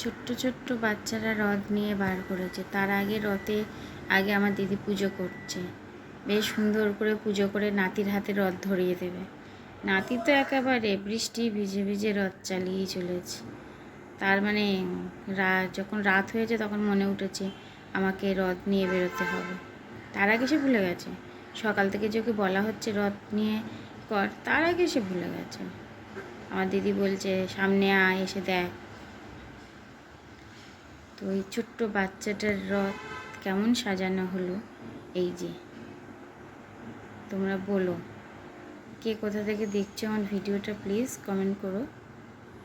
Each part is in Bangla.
ছোট্ট ছোট্ট বাচ্চারা রথ নিয়ে বার করেছে। তার আগে রথে আগে আমার দিদি পুজো করছে। বেশ সুন্দর করে পুজো করে নাতির হাতে রথ ধরিয়ে দেবে। নাতি তো একেবারে বৃষ্টি ভিজে ভিজে রথ চালিয়েই চলেছে। তার মানে রা, যখন রাত হয়েছে তখন মনে উঠেছে আমাকে রথ নিয়ে বেরোতে হবে। তার আগে সে ভুলে গেছে। সকাল থেকে যে বলা হচ্ছে রথ নিয়ে কর, তার আগে সে ভুলে গেছে। আমার দিদি বলছে, সামনে আয়, এসে দেখ। তো ওই ছোট্ট বাচ্চাটার রথ কেমন সাজানো হলো? এই যে। তোমরা বলো। কে কোথা থেকে দেখছ আমার ভিডিওটা প্লিজ কমেন্ট করো।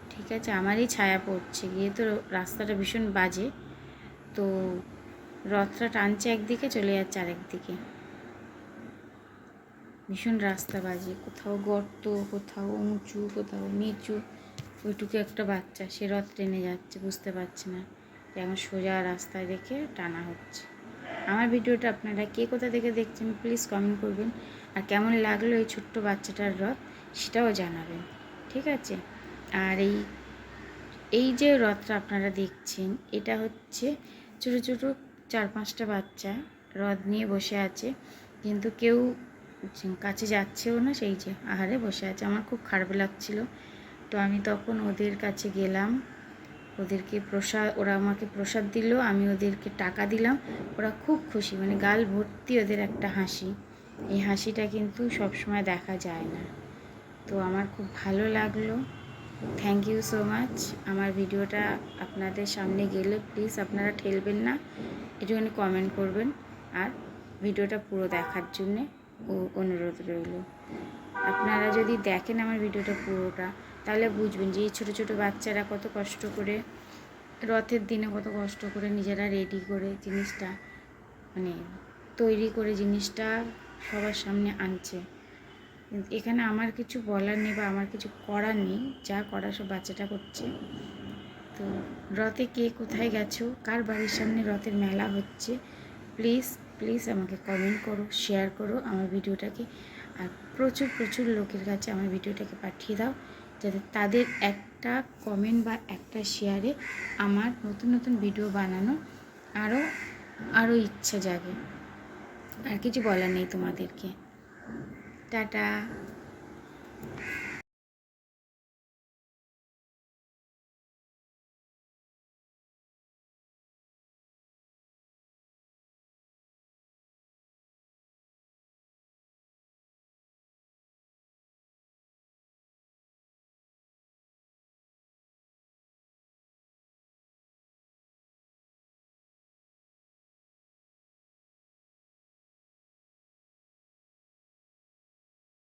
ঠিক আছে, আমারই ছায়া পড়ছে। গিয়ে তো রাস্তাটা ভীষণ বাজে। তো রথটা টানছে একদিকে, চলে যাচ্ছে আরেকদিকে। ভীষণ রাস্তা বাজে। কোথাও গর্ত, কোথাও উঁচু, কোথাও নিচু। ওইটুকু একটা বাচ্চা। সে রথ টেনে যাচ্ছে, বুঝতে পারছে না। যে আমার সোজা রাস্তায় রেখে টানা হচ্ছে। আমার ভিডিওটা আপনারা কে কোথা থেকে দেখছেন প্লিজ কমেন্ট করবেন। আর কেমন লাগল এই ছোট্ট বাচ্চাটার রথ সেটাও জানাবেন, ঠিক আছে? আর এই এই যে রথটা আপনারা দেখছেন, এটা হচ্ছে ছোটো ছোটো চার পাঁচটা বাচ্চা রথ নিয়ে বসে আছে। কিন্তু কেউ কাছে যাচ্ছেও না, সেই যে আহারে বসে আছে। আমার খুব খারাপ লাগছিল। তো আমি তখন ওদের কাছে গেলাম। ওদেরকে প্রসাদ ওরা আমাকে প্রসাদ দিল, আমি ওদেরকে টাকা দিলাম। ওরা খুব খুশি মানে গাল ভর্তি ওদের একটা হাসি। এই হাসিটা কিন্তু সবসময় দেখা যায় না। তো আমার খুব ভালো লাগল। থ্যাংক ইউ সো মাচ আমার ভিডিওটা আপনাদের সামনে গেলে প্লিজ আপনারা ঠেলবেন না একটুখানি কমেন্ট করবেন। আর ভিডিওটা পুরো দেখার জন্যে অনুরোধ রইল। আপনারা যদি দেখেন আমার ভিডিওটা পুরোটা তাহলে বুঝবেন যে এই ছোটো ছোটো বাচ্চারা কত কষ্ট করে, রথের দিনে কত কষ্ট করে নিজেরা রেডি করে জিনিসটা মানে তৈরি করে জিনিসটা সবার সামনে আনছে। এখানে আমার কিছু বলার নেই বা আমার কিছু করার নেই, যা করা সব বাচ্চাটা করছে। তো রথে কে কোথায় গেছো? কার বাড়ির সামনে রথের মেলা হচ্ছে? প্লিজ প্লিজ আমাকে কমেন্ট করো শেয়ার করো আমার ভিডিওটাকে। আর প্রচুর প্রচুর লোকের কাছে আমার ভিডিওটাকে পাঠিয়ে দাও। যাতে তাদের একটা কমেন্ট বা একটা শেয়ারে আমার নতুন নতুন ভিডিও বানানো আরও আরও ইচ্ছা জাগে। আর কিছু বলার নেই তোমাদেরকে। টাটা।